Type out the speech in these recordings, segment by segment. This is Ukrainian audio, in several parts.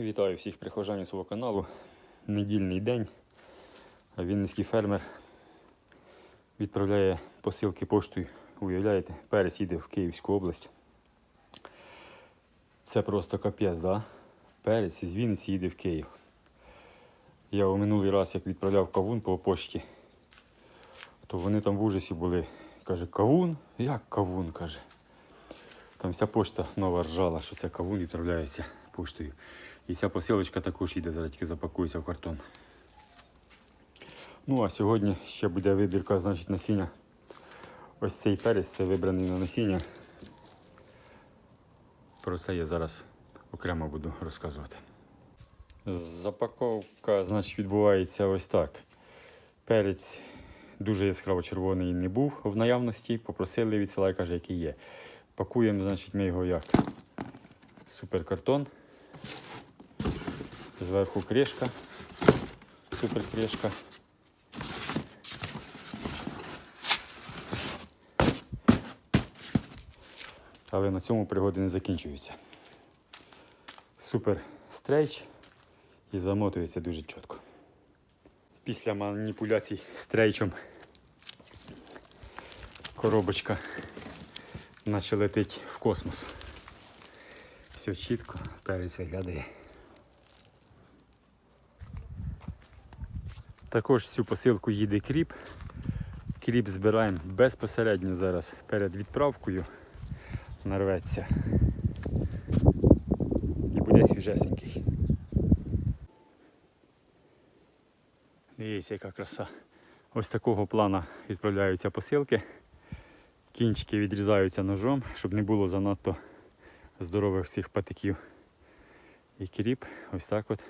Вітаю всіх прихожан свого каналу. Недільний день. Вінницький фермер відправляє посилки поштою. Уявляєте, перець їде в Київську область. Це просто капець, да? Перець із Вінниці їде в Київ. Я у минулий раз, як відправляв кавун по пошті, то вони там в ужасі були. Каже, кавун? Як кавун? каже. Там вся пошта нова ржала, що це кавун відправляється поштою. І ця посилочка також їде, зараз тільки запакується в картон. Ну а сьогодні ще буде вибірка значить, насіння. Ось цей перець, це вибраний на насіння. Про це я зараз окремо буду розказувати. Запаковка значить, відбувається ось так. Перець дуже яскраво червоний не був в наявності. Попросили відсилай, каже, який є. Пакуємо, значить, ми його як? Суперкартон. Зверху кришка. Супер кришка. Але на цьому пригоди не закінчуються. Супер стрейч і замотується дуже чітко. Після маніпуляцій стрейчом коробочка наче летить в космос. Все чітко, перець виглядає. Також цю посилку їде кріп. Кріп збираємо безпосередньо зараз перед відправкою. Нарветься. І буде свіжесенький. Дивіться, яка краса. Ось такого плана відправляються посилки. Кінчики відрізаються ножом, щоб не було занадто здорових цих патиків. І кріп ось так от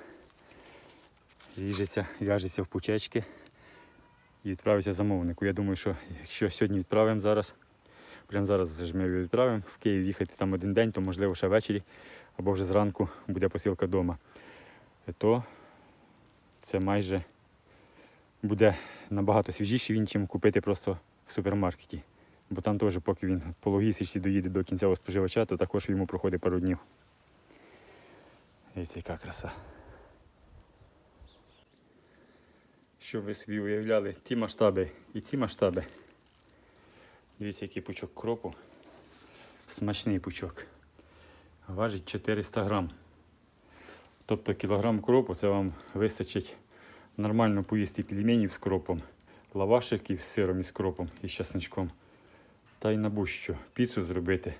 ріжеться, в'яжеться в пучечки і відправиться замовнику. Я думаю, що якщо сьогодні відправимо зараз, прямо зараз ж ми відправимо в Київ їхати там один день, то можливо ще ввечері або вже зранку буде посилка вдома, то це майже буде набагато свіжіший він, чим купити просто в супермаркеті. Бо там теж, поки він по логістиці доїде до кінцевого споживача, то також йому проходить пару днів. Дивіться, яка краса. Щоб ви собі уявляли ті масштаби і ці масштаби. Дивіться, який пучок кропу. Смачний пучок. Важить 400 грам. Тобто кілограм кропу це вам вистачить нормально поїсти пельменів з кропом, лавашиків з сиром і з кропом і з чесночком. Та й на будь-що. Піцу зробити,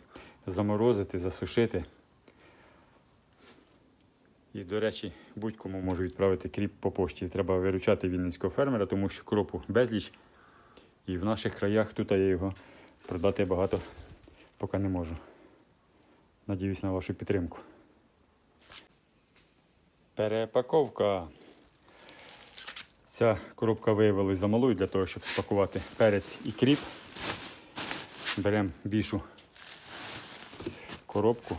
заморозити, засушити. І, до речі, будь-кому можу відправити кріп по пошті. Треба виручати вінницького фермера, тому що кропу безліч. І в наших краях тут я його продати багато поки не можу. Надіюсь на вашу підтримку. Перепаковка. Ця коробка виявилась замалою для того, щоб спакувати перець і кріп. Беремо більшу коробку.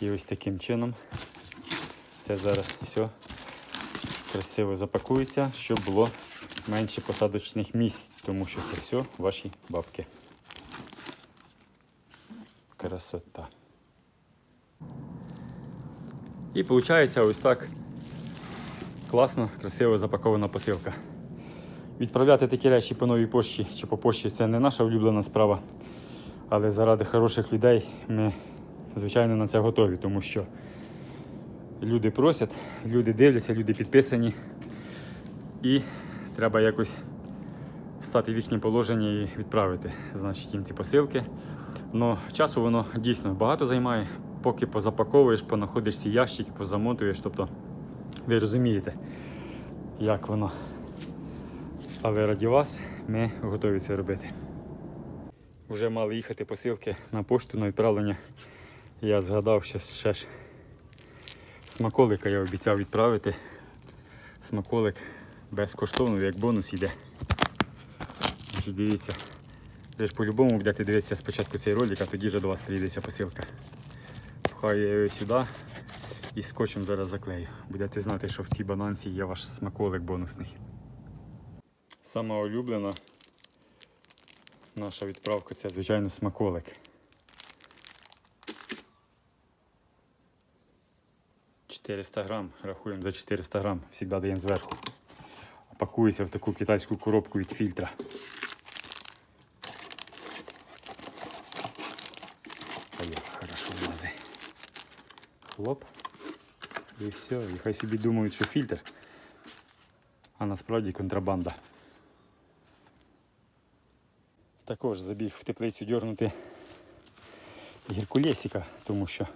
І ось таким чином це зараз все красиво запакується, щоб було менше посадочних місць, тому що це все ваші бабки. Красота. І виходить ось так класно, красиво запакована посилка. Відправляти такі речі по новій пошті чи по пошті це не наша улюблена справа. Але заради хороших людей ми, звичайно, на це готові, тому що люди просять, люди дивляться, люди підписані. І треба якось встати в їхнє положення і відправити значить, їм ці посилки. Но часу воно дійсно багато займає, поки позапаковуєш, понаходиш ці ящики, позамотуєш. Тобто ви розумієте, як воно. Але раді вас ми готові це робити. Вже мали їхати посилки на пошту на відправлення. Я згадав, що ще ж смаколика я обіцяв відправити. Смаколик безкоштовно, як бонус йде. Дивіться. Ви ж по-любому будете дивитися спочатку цей ролик, а тоді вже до вас приїдеться посилка. Пхаю я її сюди і скотчем зараз заклею. Будете знати, що в цій бананці є ваш смаколик бонусний. Сама улюблена наша відправка це, звичайно, смаколик. 400 грам, рахуємо за 400 грам, завжди даємо зверху. Пакується в таку китайську коробку від фільтра. А як хорошо влазить. Хлоп. І все. І хай собі думають, що фільтр. А насправді контрабанда. Також забіг в теплицю дьорнути гіркулесика, тому що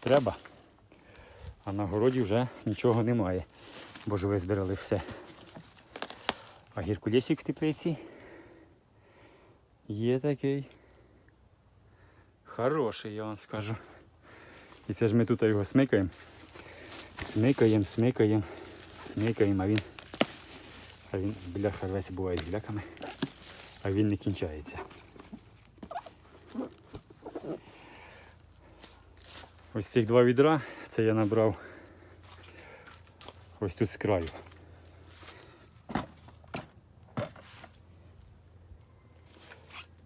треба. А на городі вже нічого немає, бо ж визбирали все. А гіркулесик в теплиці є такий. Хороший, я вам скажу. І це ж ми тут його смикаємо. Смикаємо, смикаємо, смикаємо, а він. А він бляха рветься буває з гляками, а він не кінчається. Ось цих два відра, це я набрав ось тут з краю.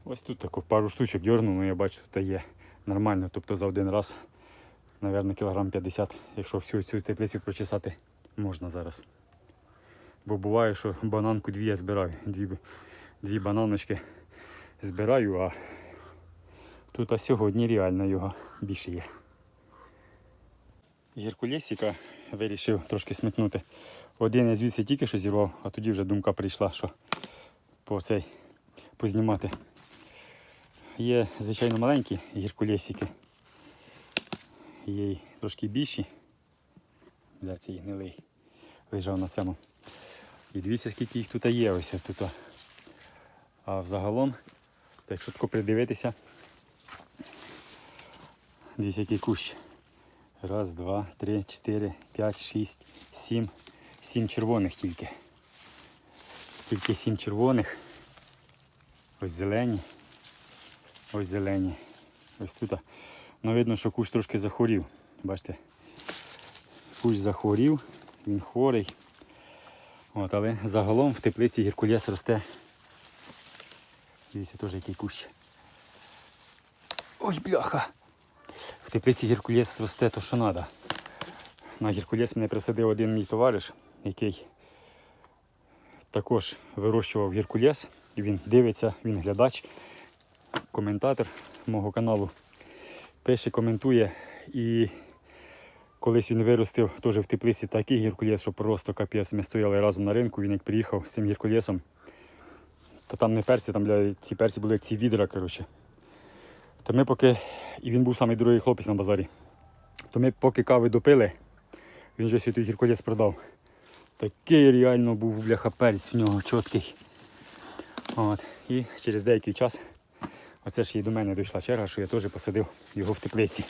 Ось тут таку пару штучок дьорнув, ну я бачу, тут є нормально. Тобто за один раз, мабуть, кілограм 50, якщо всю цю теплицю прочесати, можна зараз. Бо буває, що бананку дві я збираю. Дві, дві бананочки збираю, а тут а сьогодні реально його більше є. Геркулесика вирішив трошки смикнути. Один я звідси тільки що зірвав, а тоді вже думка прийшла, що по цей познімати. Є, звичайно, маленькі гіркулесики. Є трошки більші. Для цей гнилий лежав на цьому. І дивіться, скільки їх тут є ось тут. А взагалом, так швидко придивитися, дивіться, який кущ. Раз, два, три, чотири, п'ять, шість, сім. Сім червоних тільки. Тільки сім червоних. Ось зелені. Ось зелені. Ось тут. Ну, видно, що кущ трошки захворів. Бачите? Кущ захворів, він хворий. От, але загалом в теплиці гіркулес росте. Дивіться теж який кущ. Ой, бляха! Теплиці гіркулес росте то, що треба. На гіркулес мене присадив один мій товариш, який також вирощував гіркулес. І він дивиться, він глядач, коментатор мого каналу. Пише, коментує. І колись він виростив теж в теплиці такий гіркулес, що просто капець. Ми стояли разом на ринку, він як приїхав з цим гіркулесом. Та там не перці, там бля, ці перці були як ці відра, коротше. То ми поки. І він був самий другий хлопець на базарі. То ми поки кави допили, він вже свій гіркулес продав. Такий реально був бляха перець в нього чіткий. От. І через деякий час, оце ж і до мене дійшла черга, що я теж посадив його в теплиці.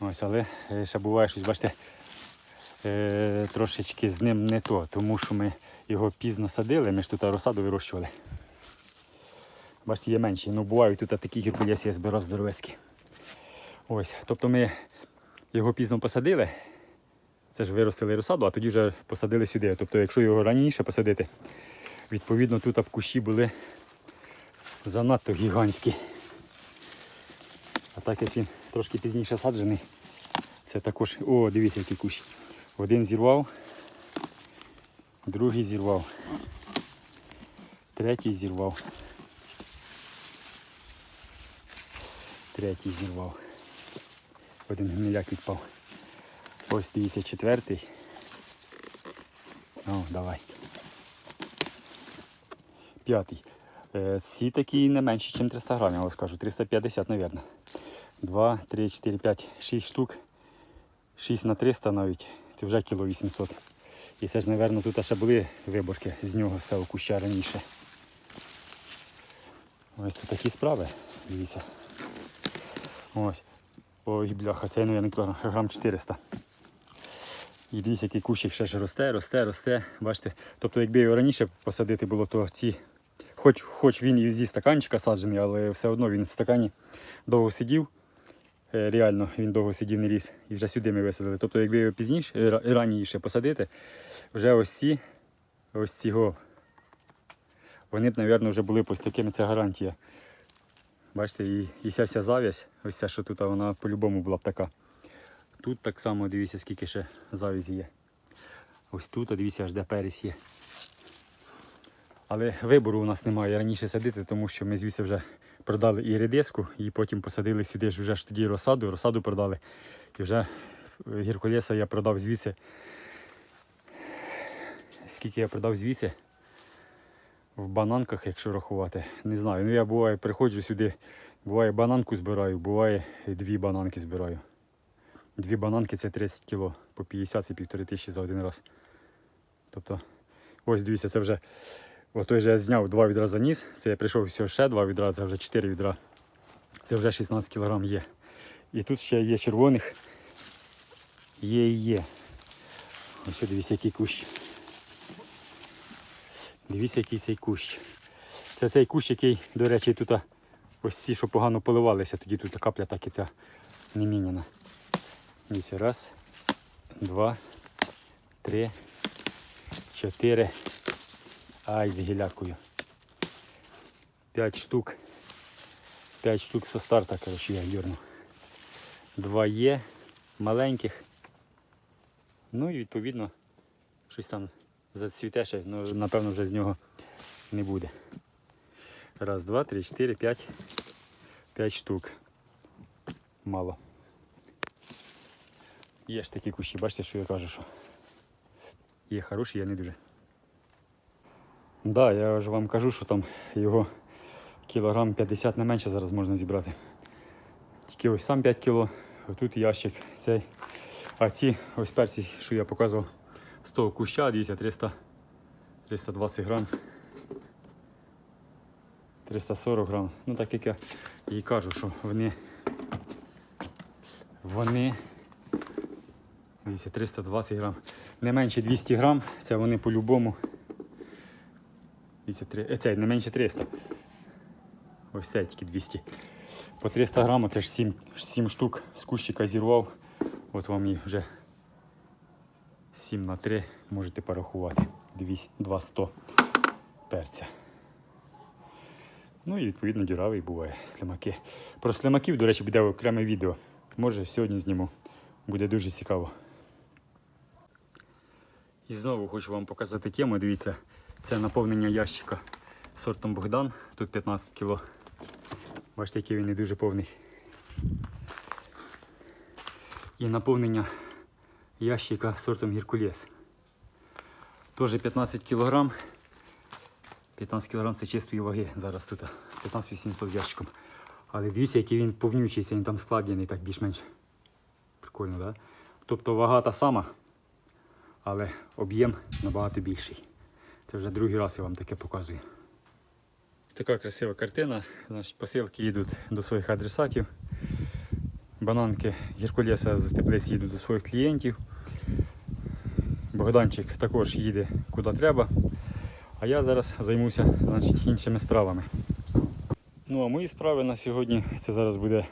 Ось, але е, ще буває щось, бачите, е, трошечки з ним не то, тому що ми його пізно садили, ми ж тут розсаду вирощували. Бачите, є менші. Ну бувають тут такі гіркулеси я збирав здоровецькі. Ось, тобто ми його пізно посадили. Це ж виростили розсаду, а тоді вже посадили сюди. Тобто, якщо його раніше посадити, відповідно тут кущі були занадто гігантські. А так як він трошки пізніше саджений, це також... О, дивіться, який кущ. Один зірвав, другий зірвав, третій зірвав. Третій зірвав. Один гниляк відпав. Ось дивіться, четвертий. О, давай. П'ятий. Е, Ці такі не менші, ніж 300 грамів, вам скажу. 350, мабуть. 2, 3, 4, 5, 6 штук. 6 на 300 навіть. Це вже кіло 800. І це ж, мабуть, тут ще були виборки з нього, з цього куща раніше. Ось тут такі справи. Дивіться. Ось. Ой, бляха, це, мабуть, кілограм 400. І дивіться, який кущик ще ж росте, росте, росте. Бачите? Тобто, якби його раніше посадити було, то ці, хоч, хоч він і зі стаканчика саджений, але все одно він в стакані довго сидів. Е, Реально він довго сидів, не ріс. І вже сюди ми висадили. Тобто, якби його пізніше, е, раніше посадити, вже ось ці, ось ці вони б, мабуть, вже були ось такими, це гарантія. Бачите, і, і ця вся зав'язь, ось ця, що тут, вона по-любому була б така. Тут так само дивіться, скільки ще завязі є. Ось тут, дивіться, аж де періс є. Але вибору у нас немає раніше садити, тому що ми звідси вже продали і редиску, і потім посадили сюди ж вже ж тоді розсаду, розсаду продали. І вже гірколеса я продав звідси. Скільки я продав звідси? В бананках, якщо рахувати. Не знаю. Ну я буває приходжу сюди, буває бананку збираю, буває дві бананки збираю. Дві бананки це 30 кіло, по 50 це півтори тисячі за один раз. Тобто, ось дивіться, це вже. Отой же я зняв два відра заніс. Це я прийшов всього ще два відра, це вже 4 відра. Це вже 16 кг є. І тут ще є червоних. Є і є. Ось дивіться, який кущ. Дивіться, який цей кущ. Це цей кущ, який, до речі, тут ось ці, що погано поливалися, тоді тут капля так і ця не міняна. Дивіться, раз, два, три, чотири. Ай, з гілякою. П'ять штук. П'ять штук со старта, коротше, я дернув. Два є маленьких. Ну і відповідно щось там зацвіте ще, ну напевно вже з нього не буде. Раз, два, три, чотири, п'ять. П'ять штук. Мало. Є ж такі кущі, бачите, що я кажу, що є хороші, є не дуже. Так, да, я ж вам кажу, що там його кілограм 50 не менше зараз можна зібрати. Тільки ось сам 5 кіло, тут ящик цей. А ці ось перці, що я показував, з того куща, дивіться, 300, 320 грам. 340 грам. Ну так як я і кажу, що вони вони дивіться, 320 грам. Не менше 200 грам, це вони по-любому. Е, цей не менше 300. Ось цей тільки 200. По 300 грамів це ж 7, 7 штук з кущика зірвав. От вам і вже 7 на 3 можете порахувати. 200 перця. Ну і відповідно діравий буває слимаки. Про слимаків, до речі, буде окреме відео. Може сьогодні зніму. Буде дуже цікаво. І знову хочу вам показати тему. Дивіться, це наповнення ящика сортом Богдан. Тут 15 кг. Бачите, який він не дуже повний. І наповнення ящика сортом Геркулес. Теж 15 кг. 15 кг це чистої ваги зараз тут. 15 800 з ящиком. Але дивіться, який він повнючий, він там складений так більш-менш. Прикольно, так? Да? Тобто вага та сама, але об'єм набагато більший. Це вже другий раз я вам таке показую. Така красива картина. Значить, посилки їдуть до своїх адресатів. Бананки Геркулеса з теплиці їдуть до своїх клієнтів. Богданчик також їде куди треба. А я зараз займуся значить, іншими справами. Ну а мої справи на сьогодні це зараз буде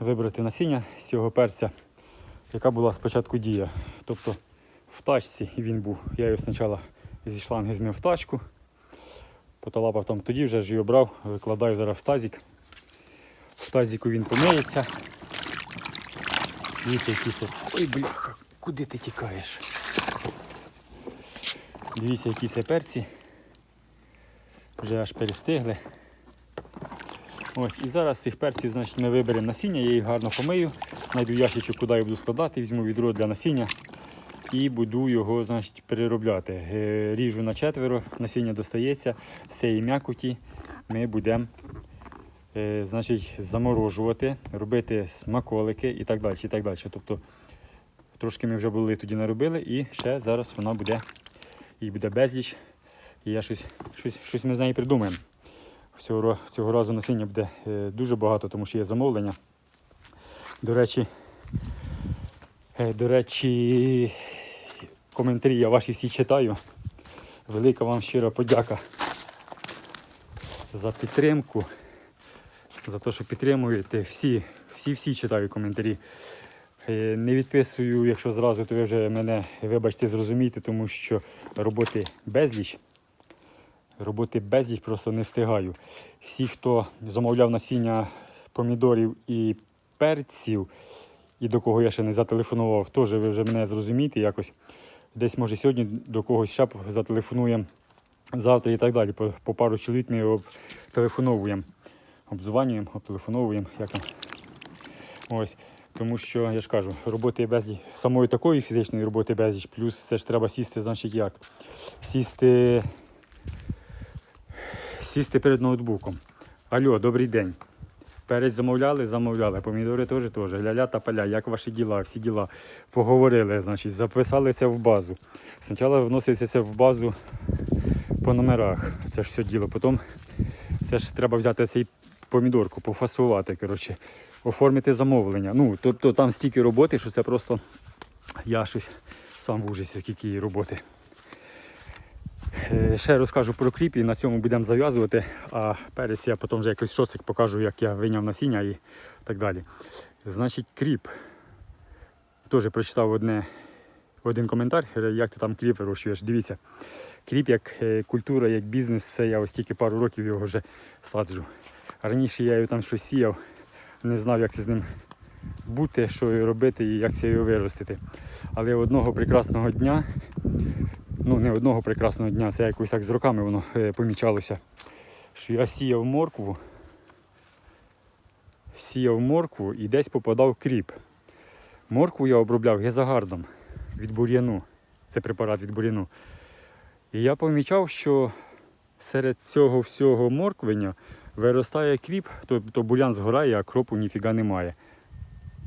вибрати насіння з цього перця, яка була спочатку дія. Тобто в тачці він був. Я його спочатку зі шланги змив в тачку, поталапав там тоді вже ж його брав, викладаю зараз в тазик. В тазику він помиється. Дивіться, який це. Ой, бляха, куди ти тікаєш? Дивіться, які це перці. Вже аж перестигли. Ось, і зараз цих перців значить, ми виберемо насіння, я їх гарно помию, знайду ящичок, куди я буду складати, візьму відро для насіння і буду його значить, переробляти. Е, Ріжу на четверо, насіння достається, з цієї м'якоті ми будемо значить, заморожувати, робити смаколики і так далі. І так далі. Тобто трошки ми вже були тоді наробили і ще зараз вона буде, їх буде безліч. І я щось, щось, щось ми з нею придумаємо. Цього, цього разу насіння буде е, дуже багато, тому що є замовлення. До речі, е, до речі, коментарі я ваші всі читаю. Велика вам щира подяка за підтримку, за те, що підтримуєте. Всі, всі, всі читаю коментарі. Е, Не відписую, якщо зразу, то ви вже мене, вибачте, зрозумієте, тому що роботи безліч. Роботи безліч просто не встигаю. Всі, хто замовляв насіння помідорів і перців, і до кого я ще не зателефонував, теж ви вже мене зрозумієте якось. Десь може сьогодні до когось ще зателефонуємо завтра і так далі. По, по пару чоловік ми обтелефоновуємо. Обдзванюємо, обтелефоновуємо, як там. Ось. Тому що я ж кажу, роботи безліч, самої такої фізичної роботи безліч, плюс це ж треба сісти, значить як? Сісти, сісти перед ноутбуком. Алло, добрий день. Перець замовляли, замовляли. Помідори теж теж. Ля-ля та поля, як ваші діла, всі діла. Поговорили, значить, записали це в базу. Спочатку вноситься це в базу по номерах. Це ж все діло. Потім це ж треба взяти цей помідорку, пофасувати, коротше, оформити замовлення. Ну, тобто там стільки роботи, що це просто я щось сам в ужасі, скільки її роботи. Е, Ще розкажу про кліп і на цьому будемо зав'язувати, а перець я потім вже якось шоцик покажу, як я виняв насіння і так далі. Значить, кріп. Теж прочитав одне, один коментар, е, як ти там кріп вирощуєш. Дивіться, кріп як е, культура, як бізнес, це я ось тільки пару років його вже саджу. Раніше я його там щось сіяв, не знав, як це з ним бути, що робити і як це його виростити. Але одного прекрасного дня ну не одного прекрасного дня, це якось так з роками воно е, помічалося. Що я сіяв моркву, сіяв моркву і десь попадав кріп. Моркву я обробляв гезагардом від бур'яну. Це препарат від бур'яну. І я помічав, що серед цього всього морквення виростає кріп, тобто бур'ян згорає, а кропу ніфіга немає.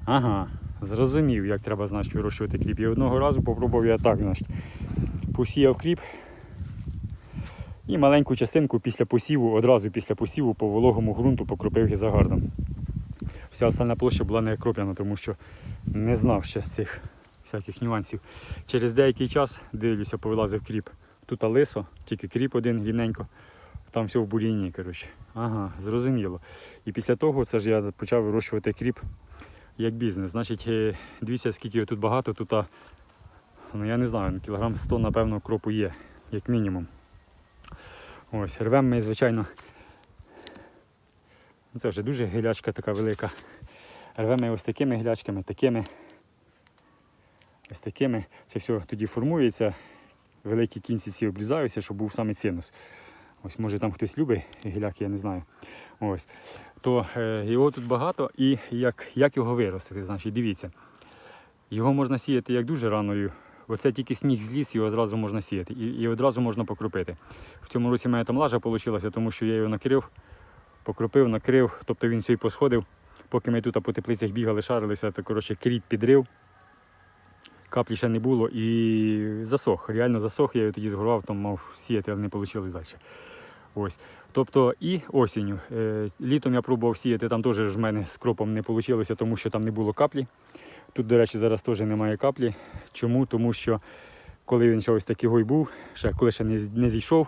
Ага, зрозумів, як треба значить, вирощувати кріп. І одного разу попробував я так, значить посіяв кріп. І маленьку частинку після посіву, одразу після посіву по вологому ґрунту покропив гізагардом. Вся остальна площа була не кропляна, тому що не знав ще цих всяких нюансів. Через деякий час, дивлюся, повилазив кріп. Тут лисо, тільки кріп один рівненько, там все в бур'яні. коротше. Ага, зрозуміло. І після того це ж я почав вирощувати кріп як бізнес. Значить, е, дивіться, скільки його тут багато, тут ну я не знаю, кілограм 100, напевно, кропу є, як мінімум. Ось, рвемо ми, звичайно. ну, Це вже дуже гілячка така велика. Рвемо ось такими гілячками, такими. Ось такими. Це все тоді формується. Великі кінці ці обрізаються, щоб був саме цінус. Ось може там хтось любить гіляки, я не знаю. Ось. То е, його тут багато і як, як його виростити, значить, дивіться. Його можна сіяти як дуже раною. Оце тільки сніг зліз, його одразу можна сіяти. І, і одразу можна покропити. В цьому році в мене там лажа вийшла, тому що я його накрив, покропив, накрив, тобто він все посходив. Поки ми тут по теплицях бігали, шарилися, то коротше кріп підрив. Каплі ще не було і засох. Реально засох, я його тоді згорував, там мав сіяти, але не вийшло далі. Ось. Тобто і осінню. Е, літом я пробував сіяти, там теж ж в мене з кропом не вийшло, тому що там не було каплі. Тут, до речі, зараз теж немає каплі. Чому? Тому що коли він ще ось такий гой був, ще коли ще не, не зійшов,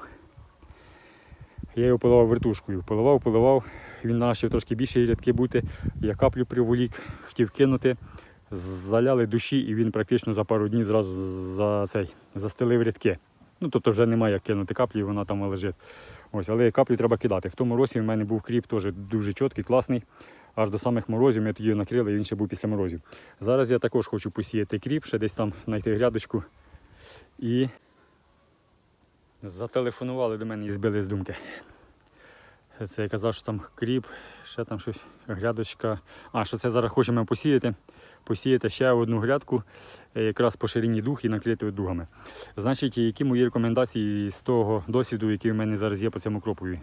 я його поливав вертушкою. Поливав, поливав, він почав трошки більше рядки бути. Я каплю приволік, хотів кинути, заляли душі, і він практично за пару днів зразу за цей, застелив рядки. Ну, тобто вже немає як кинути каплі, вона там лежить. Ось, але каплю треба кидати. В тому році в мене був кріп теж дуже чіткий, класний. Аж до самих морозів ми тоді накрили, і він ще був після морозів. Зараз я також хочу посіяти кріп, ще десь там знайти грядочку. І зателефонували до мене і збили з думки. Це я казав, що там кріп, ще там щось, грядочка. А, що це зараз хочемо посіяти. Посіяти ще одну грядку, е, якраз по ширині дух і накрити дугами. Значить, які мої рекомендації з того досвіду, який в мене зараз є по цьому кропові.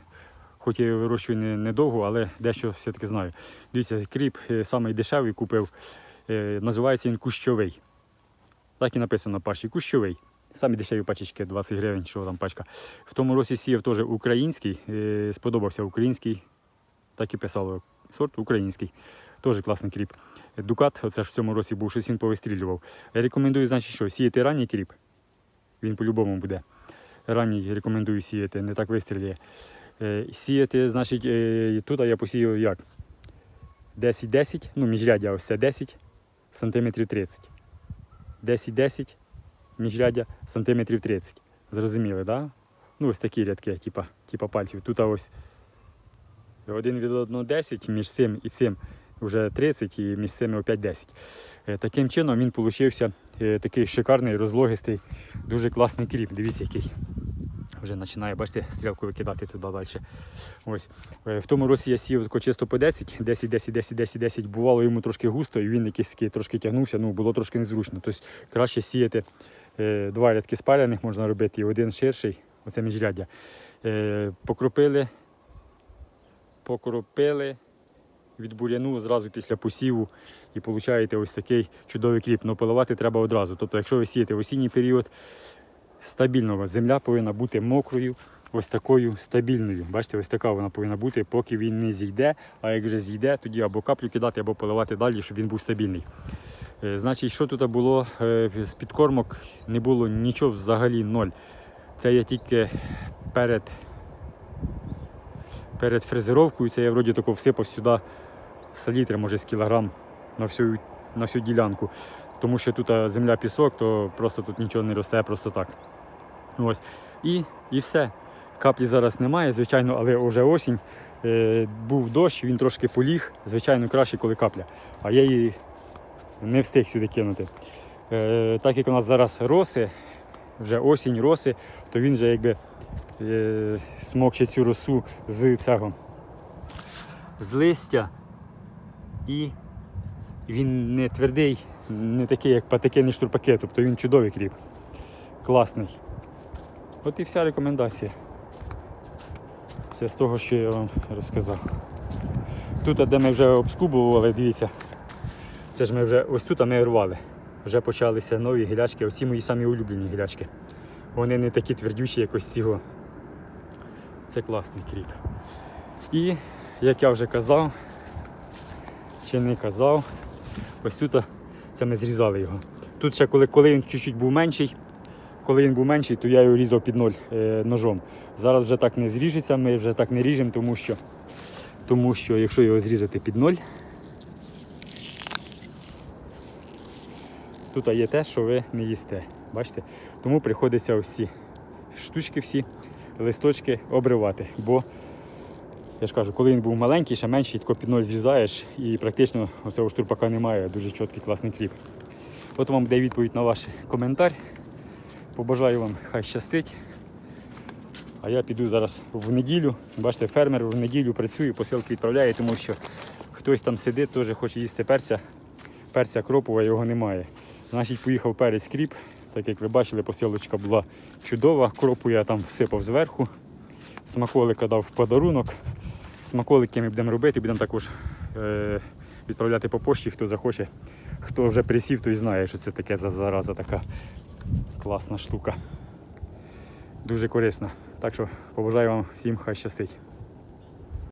Хоч я вирощую не- недовго, але дещо все-таки знаю. Дивіться, кріп е, самий дешевий купив. е, Називається він кущовий. Так і написано на пачці. Кущовий. Самі дешеві пачечки 20 гривень, що там пачка. В тому році сіяв теж український, сподобався український. Так і писало. Сорт український. Теж класний кріп. Дукат, оце ж в цьому році був, щось він повистрілював. Рекомендую, значить, що сіяти ранній кріп. Він по-любому буде. Ранній рекомендую сіяти, не так вистрілює. Е, Сіяти, значить, е, тут я посію як? 10-10, ну, міжряддя ось це 10 сантиметрів 30. 10-10, міжряддя сантиметрів 30. Зрозуміли. Да? Ну, ось такі рядки, типа, типа пальців. Тут ось один від одного 10 між цим і цим вже 30 і місцями опять 10. Е, Таким чином він получився е, такий шикарний, розлогистий, дуже класний кріп. Дивіться, який. Вже починає, бачите, стрілку викидати туди далі. Ось. Е, В тому році я сіяв тако чисто по 10, 10, 10, 10, 10, 10. Бувало йому трошки густо, і він якийсь такий трошки тягнувся, ну було трошки незручно. Тобто краще сіяти два рядки спаляних можна робити і один ширший, оце міжряддя. Покропили, покропили від буряну зразу після посіву і получаєте ось такий чудовий кріп. Ну поливати треба одразу. Тобто, якщо ви сієте в осінній період, стабільно земля повинна бути мокрою, ось такою стабільною. Бачите, ось така вона повинна бути, поки він не зійде. А як вже зійде, тоді або каплю кидати, або поливати далі, щоб він був стабільний. Е, Значить, що тут було е, з підкормок, не було нічого взагалі ноль. Це я тільки перед, перед фрезеровкою, це я вроді тако всипав сюди салітри, може з кілограм на всю, на всю ділянку. Тому що тут земля пісок, то просто тут нічого не росте, просто так. Ось. І, і все. Каплі зараз немає, звичайно, але вже осінь. Е, був дощ, він трошки поліг. Звичайно, краще, коли капля. А я її не встиг сюди кинути. Е, так як у нас зараз роси, вже осінь роси, то він вже якби е, смокче цю росу з цього з листя і він не твердий, не такий, як патикинні штурпаки, тобто він чудовий кріп. Класний. От і вся рекомендація. Це з того, що я вам розказав. Тут, де ми вже обскубували, дивіться, це ж ми вже ось тут ми рвали. Вже почалися нові гілячки, оці мої самі улюблені гілячки. Вони не такі твердючі, як ось цього. Це класний кріп. І, як я вже казав, чи не казав, ось тут це ми зрізали його. Тут ще коли, коли він чуть-чуть був менший, коли він був менший, то я його різав під ноль е, ножом. Зараз вже так не зріжеться, ми вже так не ріжемо, тому що, тому що якщо його зрізати під ноль, тут є те, що ви не їсте. Бачите? Тому приходиться ці штучки всі, листочки обривати. Бо я ж кажу, коли він був маленький, ще менший, тако під ноль зрізаєш і практично оцього штурпака немає. Дуже чіткий класний кліп. От вам буде відповідь на ваш коментар. Побажаю вам, хай щастить. А я піду зараз в неділю. Бачите, фермер в неділю працює, посилки відправляє, тому що хтось там сидить, теж хоче їсти перця. Перця кропова його немає. Значить, поїхав перець кріп. Так як ви бачили, посилочка була чудова. Кропу я там всипав зверху. Смаколика дав в подарунок. Смаколики ми будемо робити, будемо також е, відправляти по пошті, хто захоче. Хто вже присів, той знає, що це таке за зараза така класна штука. Дуже корисна. Так що побажаю вам всім хай щастить.